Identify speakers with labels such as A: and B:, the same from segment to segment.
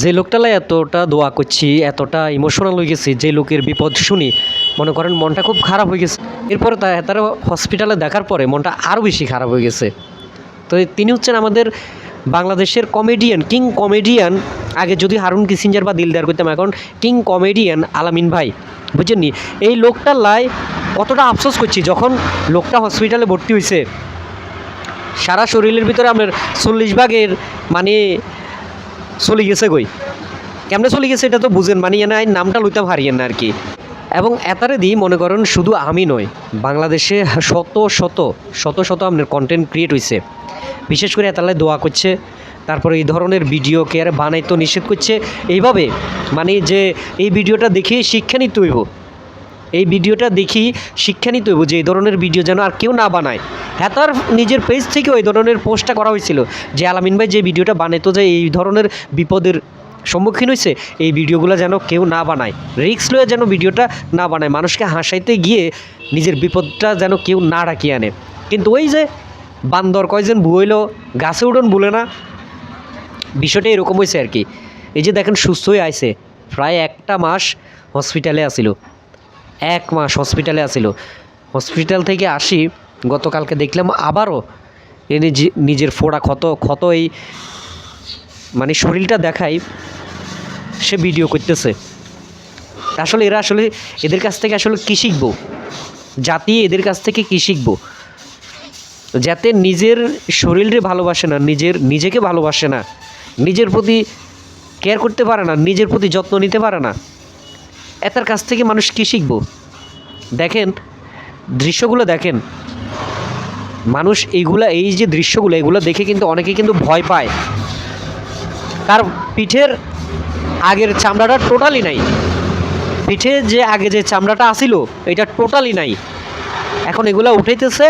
A: যে লোকটালাই এতটা দোয়া করছি, এতটা ইমোশনাল হয়ে গেছি, যে লোকের বিপদ শুনি, মনে করেন মনটা খুব খারাপ হয়ে গেছে। এরপরে তা তার হসপিটালে দেখার পরে মনটা আরও বেশি খারাপ হয়ে গেছে। তো তিনি হচ্ছেন আমাদের বাংলাদেশের কমেডিয়ান কিং কমেডিয়ান আগে যদি হারুন কিসিঞ্জার বা দিলদার করতাম, এখন কিং কমেডিয়ান আলামিন ভাই বুঝছেননি এই লোকটার লাই কতটা আফসোস করছি, যখন লোকটা হসপিটালে ভর্তি হয়েছে সারা শরীরের ভিতরে আপনার চল্লিশ ভাগের মানে চলে গেছে গই কেমনে চলে গেছে এটা তো বুঝেন, মানিয়ে নাই নামটা লইতাম হারিয়েন না আর কি এবং এতারে দিই মনে করেন শুধু আমি নয় বাংলাদেশে শত শত শত শত আপনার কন্টেন্ট ক্রিয়েট হয়েছে বিশেষ করে এতালে দোয়া করছে, তারপরে এই ধরনের ভিডিও আর বানাইতো নিষেধ করছে। এইভাবে মানে যে এই ভিডিওটা দেখে শিক্ষা নিতে হইব। এই ভিডিওটা দেখি শিক্ষা নিতে হইব যে এই ধরনের ভিডিও যেন আর কেউ না বানায়। হ্যাঁ নিজের পেজ থেকে ওই ধরনের পোস্টটা করা হয়েছিল যে, আলামিন ভাই যে ভিডিওটা বানাইতো যে এই ধরনের বিপদের সম্মুখীন হয়েছে, এই ভিডিওগুলো যেন কেউ না বানায়। রিক্স লয়ে যেন ভিডিওটা না বানায়, মানুষকে হাসাইতে গিয়ে নিজের বিপদটা যেন কেউ না ডাকিয়ে আনে। কিন্তু ওই যে বান্দর কয়জন বুইলো গাছে উঠোন বলে না। বিষয়টা এরকম হয়েছে আর কি। এই যে দেখেন সুস্থ হয়ে আইছে। প্রায় একটা মাস হসপিটালে আসিল এক মাস হসপিটালে আসিল হসপিটাল থেকে আসি, গতকালকে দেখলাম আবারও এ নিজে- নিজের ফোড়া ক্ষত ক্ষত এই মানে শরীরটা দেখাই সে ভিডিও করতেছে। আসলে এরা আসলে এদের কাছ থেকে আসলে কী শিখব? জাতি এদের কাছ থেকে কী শিখব? যাতে নিজের শরীরে ভালোবাসে না, নিজের, নিজেকে ভালোবাসে না, নিজের প্রতি কেয়ার করতে পারে না, নিজের প্রতি যত্ন নিতে পারে না। এটার কাছ থেকে মানুষ কী শিখব? দেখেন, দৃশ্যগুলো দেখেন। মানুষ এইগুলা, এই যে দৃশ্যগুলো, এগুলো দেখে কিন্তু অনেকে কিন্তু ভয় পায়। তার পিঠের আগের চামড়াটা টোটালি নাই। পিঠে যে আগে যে চামড়াটা আসিল, এটা টোটালি নাই। এখন এগুলা উঠাইতেছে,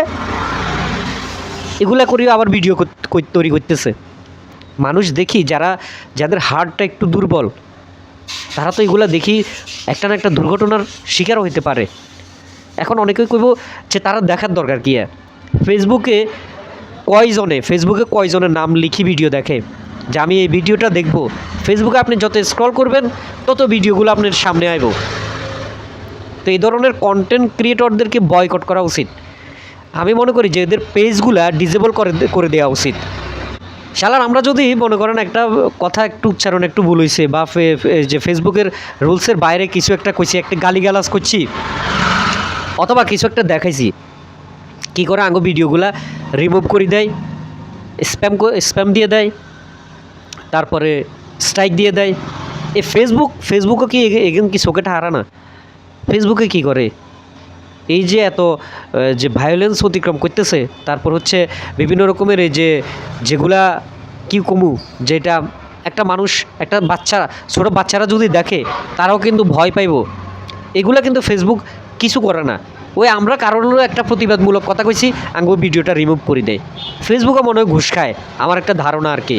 A: এগুলা করেও আবার ভিডিও তৈরি করতেছে। মানুষ দেখি যারা, যাদের হার্টটা একটু দুর্বল তারা তো এগুলা দেখি একটা না একটা দুর্ঘটনার শিকার হইতে পারে। এখন অনেকেই কইব যে তারা দেখার দরকার কি? ফেসবুকে কয়জনে ফেসবুকে কয়জনের নাম লিখি ভিডিও দেখে? যে আমি এই ভিডিওটা দেখব। ফেসবুকে আপনি যত স্ক্রল করবেন, তত ভিডিওগুলো আপনার সামনে আইব। তো এই ধরনের কন্টেন্ট ক্রিয়েটরদেরকে বয়কট করা উচিত। আমি মনে করি যে এদের পেজগুলা ডিজেবল করে করে দেওয়া উচিত। শালার আমরা যদি মনে করেন একটা কথা একটু উচ্চারণ একটু ভুল হয়েছে বা যে ফেসবুকের রুলসের বাইরে কিছু একটা কইছি একটা গালিগালাজ করছি অথবা কিছু একটা দেখাইছি কী করে আঙ্গো ভিডিওগুলা রিমুভ করে দেয় স্প্যাম স্প্যাম দিয়ে দেয় তারপরে স্ট্রাইক দিয়ে দেয় এ ফেসবুক ফেসবুকও কি এগে- এগেন কি চোখেটা হারা না ফেসবুকে কি করে এই যে এত যে ভায়োলেন্স অতিক্রম করতেছে, তারপর হচ্ছে বিভিন্ন রকমের এই যে, যেগুলা কি কমু, যেটা একটা মানুষ, একটা বাচ্চা, ছোটো বাচ্চারা যদি দেখে, তারাও কিন্তু ভয় পাইব। এগুলা কিন্তু ফেসবুক কিছু করে না। ওই আমরা কারোরও একটা প্রতিবাদমূলক কথা কইছি আঙ্গো ভিডিওটা রিমুভ করে দেয় ফেসবুকে মনে হয় ঘুষ খায়, আমার একটা ধারণা আর কি।